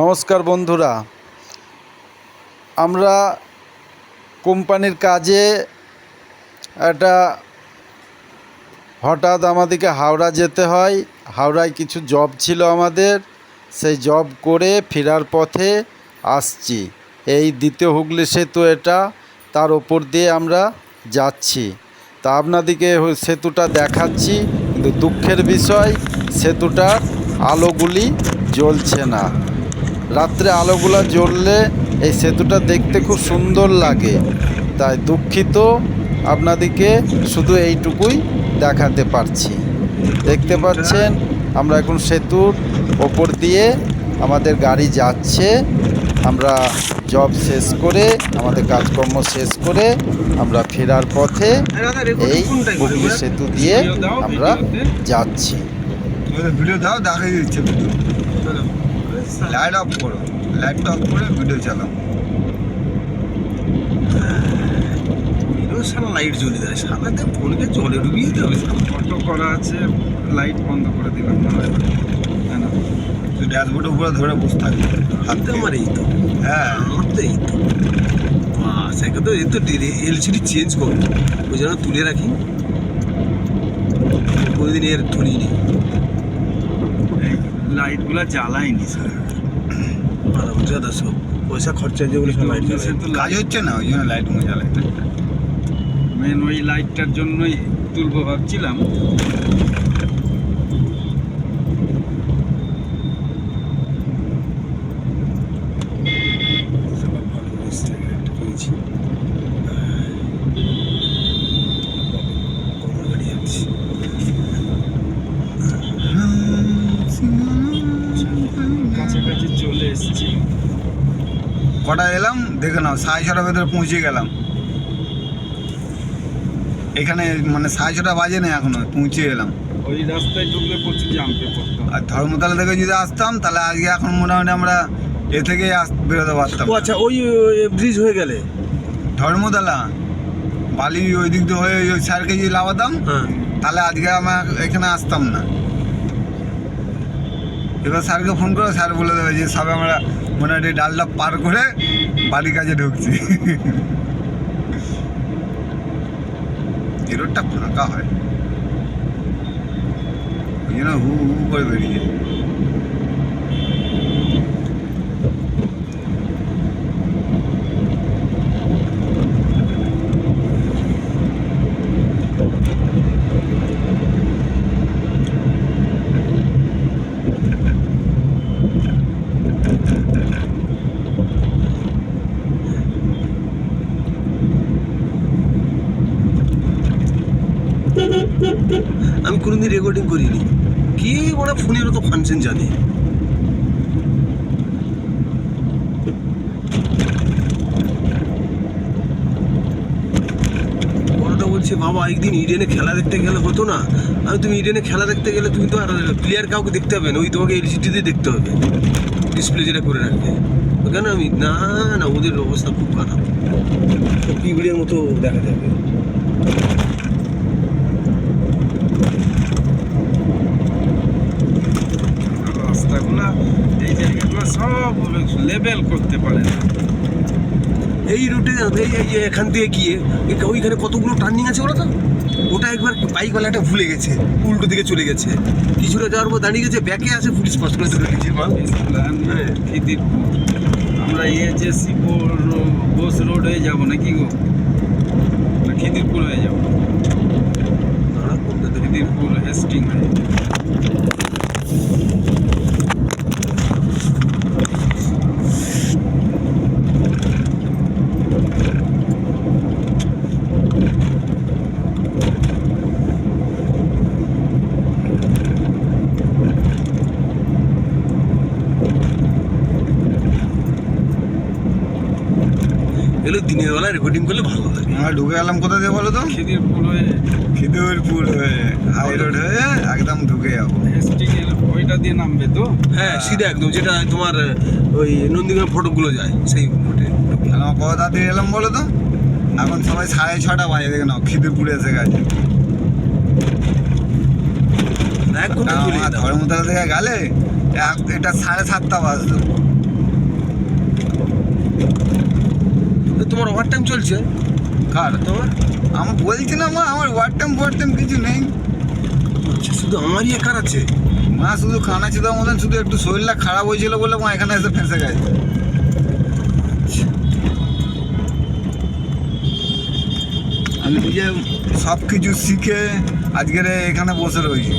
নমস্কার বন্ধুরা। আমরা কোম্পানির কাজে একটা হঠাৎ আমাদেরকে হাওড়া যেতে হয়। হাওড়ায় কিছু জব ছিল আমাদের। সেই জব করে ফেরার পথে আসছি। এই দ্বিতীয় হুগলি সেতু এটা, তার ওপর দিয়ে আমরা যাচ্ছি। তা আপনাদেরকে সেতুটা দেখাচ্ছি, কিন্তু দুঃখের বিষয়, সেতুটার আলোগুলি জ্বলছে না। রাত্রে আলোগুলো জ্বললে এই সেতুটা দেখতে খুব সুন্দর লাগে। তাই দুঃখিত, আপনাদেরকে শুধু এইটুকুই দেখাতে পারছি। দেখতে পাচ্ছেন, আমরা এখন সেতুর ওপর দিয়ে আমাদের গাড়ি যাচ্ছে। আমরা জব শেষ করে, আমাদের কাজকর্ম শেষ করে আমরা ফেরার পথে এই হুগলি সেতু দিয়ে আমরা যাচ্ছি। ভিডিও দাও দিচ্ছে। ভিডিও লাইট অফ করো। লাইটটা অফ করে ভিডিও চালাও। সারা লাইট জ্বলে দেয় সারাতে ফোনকে জলে ডুবিয়ে দিতে হবে। অটো করা আছে লাইট বন্ধ করে দিলাম না তাই না? তুই ড্যাশবোর্ডের উপরে ধরে বসে থাকবি। হাতে আমার এই তো। হ্যাঁ। আমার তো। এই তো বাস তো এই তো এলসিডি চেঞ্জ করো ওই জন্য তুলে রাখি। কোনোদিন এর এই লাইটগুলো জ্বালায়নি স্যার। বুঝতে সব পয়সা খরচা যেগুলো সব লাইট জ্বালায় তো কাজ হচ্ছে না ওই জন্য লাইট জ্বালায় মেন ওই লাইটটার জন্যই তুলবো ভাবছিলাম। কটা এলাম দেখে নাও সাড়ে ছটার ভেতরে পৌঁছে গেলাম। এখানে মানে সাড়ে ছটা বাজে না এখনও পৌঁছে গেলাম ওই রাস্তায় ঢুকলে প্রচুর জামপে আর ধর্মতলা থেকে যদি আসতাম তাহলে আজকে এখন মোটামুটি আমরা এ আস বেরোতে পারতাম। ও আচ্ছা ওই ব্রিজ হয়ে গেলে? ধর্মতলা বালি ওই দিক দিয়ে হয়ে ওই স্যারকে যদি লাগাতাম হ্যাঁ। তাহলে আজকে আমার এখানে আসতাম না। এবার স্যারকে ফোন করে স্যার বলে দেবে যে সবে আমরা মোটামুটি ডালটা পার করে বাড়ি কাজে ঢুকছি। এই রোডটা ফাঁকা হয়। হু হু করে বেরিয়ে আমি কোনোদিন রেকর্ডিং করিনি। কি মানে ফোনের তো ফাংশন জানে। বলছে, বাবা, একদিন ইডেনে খেলা দেখতে গেলে হতো না। আমি তুমি ইডেনে খেলা দেখতে গেলে তুমি তো আর প্লেয়ার কাউকে দেখতে হবে না, ওই তোমাকে এলসিডিতে দেখতে হবে। ডিসপ্লে যেটা করে রাখবে। কেন আমি না না, ওদের অবস্থা খুব খারাপ। পিঁপড়ের মতো দেখা যাবে রাস্তাগুলো এই জায়গাগুলো সব লেবেল করতে পারে না। এই রুটে এই এখান থেকে গিয়ে এ- ওইখানে কতগুলো টার্নিং আছে বলো তো? ওটা একবার বাইকওয়ালাটা ভুলে গেছে উল্টো দিকে চলে গেছে। কিছুটা যাওয়ার পর দাঁড়িয়ে গেছে ব্যাকে আছে পুলিশ পাস করে হ্যাঁ। খিদিরপুর। আমরা ইয়ে যে শিবপুর বোস রোড হয়ে যাব নাকি গো? খিদিরপুর হয়ে যাব। খিদিরপুর হেস্টিং হয়ে এগুলো দিনের বেলা রেকর্ডিং করলে ভালো লাগে আমরা ঢুকে গেলাম কোথা দিয়ে বলো তো? খিদিরপুর হয়ে। খিদুরপুর হয়ে হাই রোড হয়ে একদম ঢুকে যাব। ওইটা দিয়ে নামবে তো? হ্যাঁ সিধা একদম যেটা তোমার ওই নন্দীগ্রাম ফটোগুলো যায় সেই রুটে আমার কত তাড়াতাড়ি এলাম বলো তো? এখন সবাই সাড়ে ছটা বাজে দেখে নাও খিদিরপুরে এসে গেছে। ধর্মতলা থেকে গেলে এক- এটা সাড়ে সাতটা বাজতো ওভার টাইম চলছে। কার? তোমার আমার বলছি না মা আমার ওয়ার টাইম ওয়ার টাইম কিছু নেই। আচ্ছা শুধু আমারই একার আছে? মা শুধু খানা চিদার মতন শুধু একটু শরীরটা খারাপ হয়েছিল বলে মা এখানে এসে ফেঁসে গেছে। আমি নিজে সব কিছু শিখে আজকের এখানে বসে রয়েছি।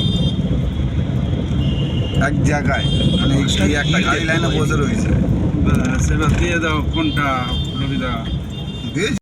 এক জায়গায় মানে একটা গাড়ি লাইনে বসে রয়েছে। সেবার দিয়ে দাও ফোনটা রবিদা? দিয়ে